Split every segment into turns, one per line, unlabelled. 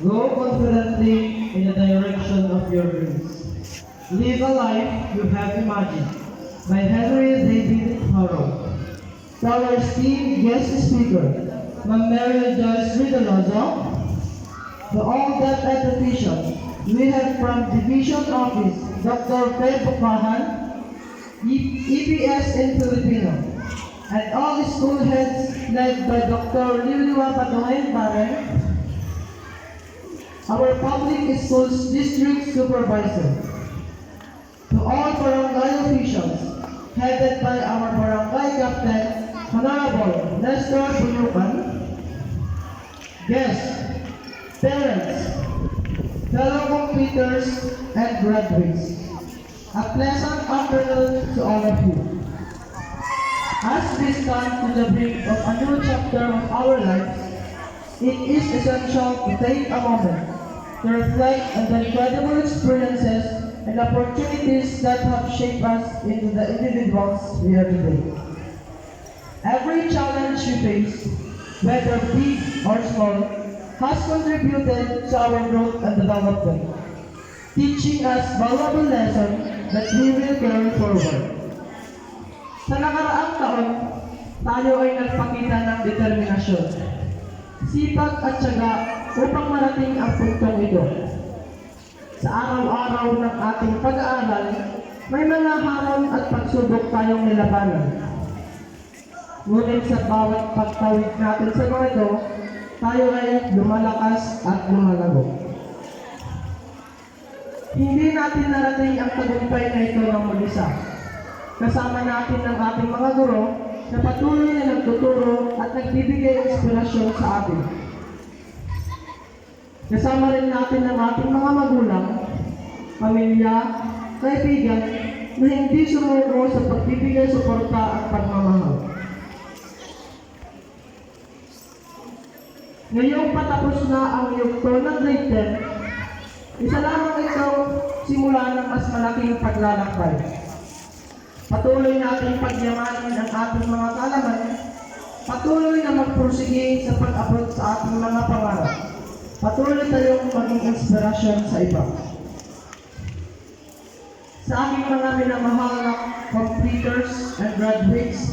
Go confidently in the direction of your dreams. Live a life you have imagined. By Henry David Thoreau. Our esteemed guest speaker, Ma'am Mary Joyce Ridolozo, to all that education, we have from Division Office, Dr. Fred Bukahan, E- EPS in Filipino, and all the school heads led by Dr. Liliwa Barren, our public schools district supervisor, to all barangay officials, headed by our barangay captain, Honorable Nestor Bunukan, guests, parents, fellow competitors, and graduates. A pleasant afternoon to all of you. As we stand to the brink of a new chapter of our lives, it is essential to take a moment to reflect on the incredible experiences and opportunities that have shaped us into the individuals we are today. Every challenge we face, whether big or small, has contributed to our growth and development, teaching us valuable lessons that we will carry forward. Sa nakaraang taon, tayo ay nagpakita ng determinasyon, sipag at syaga upang marating ang puntong ito. Sa araw-araw ng ating pag-aaral, may mga hamon at pagsubok tayong nilabanan. Ngunit sa bawat pagtawid natin sa mga ito, tayo ay lumalakas at lumalago. Hindi natin narating ang tagumpay na ito ng mag-isa. Kasama natin ang ating mga guro na patuloy na nagtuturo at nagbibigay inspirasyon sa atin. Kasama rin natin ang ating mga magulang, pamilya, kaibigan na hindi sumuko sa pagbibigay suporta at pagmamahal. Ngayong patapos na ang yugto ng grade 10, isa lamang ikaw simula ng mas malaking paglalakbay. Patuloy nating pagyamanin ang ating mga kalaman, patuloy na magpursige sa pag-abot sa ating mga pangarap. Patuloy tayong maging inspirasyon sa iba. Sa aking mga minamahal na completers and graduates,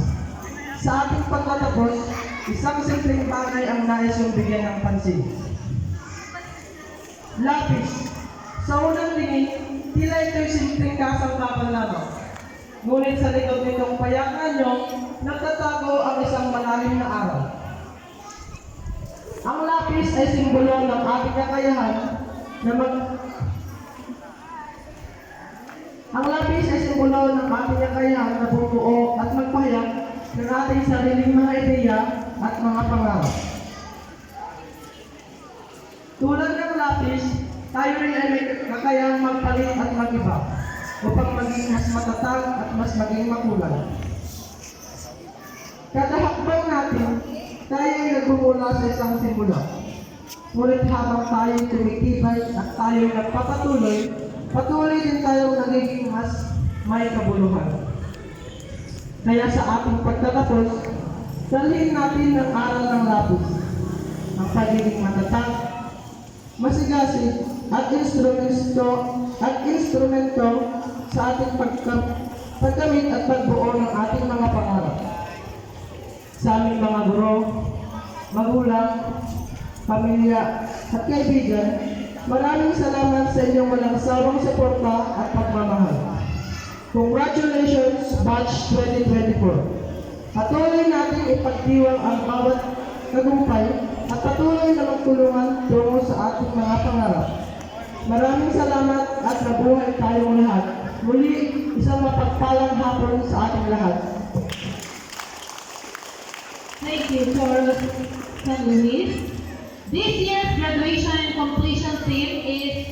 sa ating pagkatapos, isang simpleng bagay ang nais yung bigyan ng pansin. Lapis. Sa unang tingin, tila ito'y simpleng. Ngunit sa likod nitong payakan nyo, nagtatago ang isang malalim na araw. Ang lapis ay simbolo ng ating kakayahan na mag... Ang lapis ay simbolo ng ating kakayahan na bumuo at magpahayag ng ating sariling mga ideya at mga pangarap. Tulad ng lapis, tayo rin ay may kakayahang magpalit at mag-iba upang maging mas matatag at mas maging makulay. Kada hakbang natin, tayo ay nagmumula sa isang simula. Ngunit habang tayo tumitibay at tayo nagpapatuloy, patuloy din tayo nagiging mas may kabuluhan. Kaya sa ating pagtatapos, dalhin natin ang aral ng lapis, ang pagiging matatag, masigasig at instrumento at instrumento sa ating pagka, pagkamit at pagbuo ng ating mga pangarap. Sa aming mga guro, magulang, pamilya at kaibigan, maraming salamat sa inyong walang sawang suporta at pagmamahal. Congratulations, Batch 2024! Patuloy natin ipagdiwang ang bawat tagumpay at patuloy na magtulungan tungo sa ating mga pangarap. Maraming salamat at mabuhay tayong lahat. Muli, isang mapagpalang hapon sa ating lahat.
Thank you, Taurus San Luis. This year's graduation and completion theme is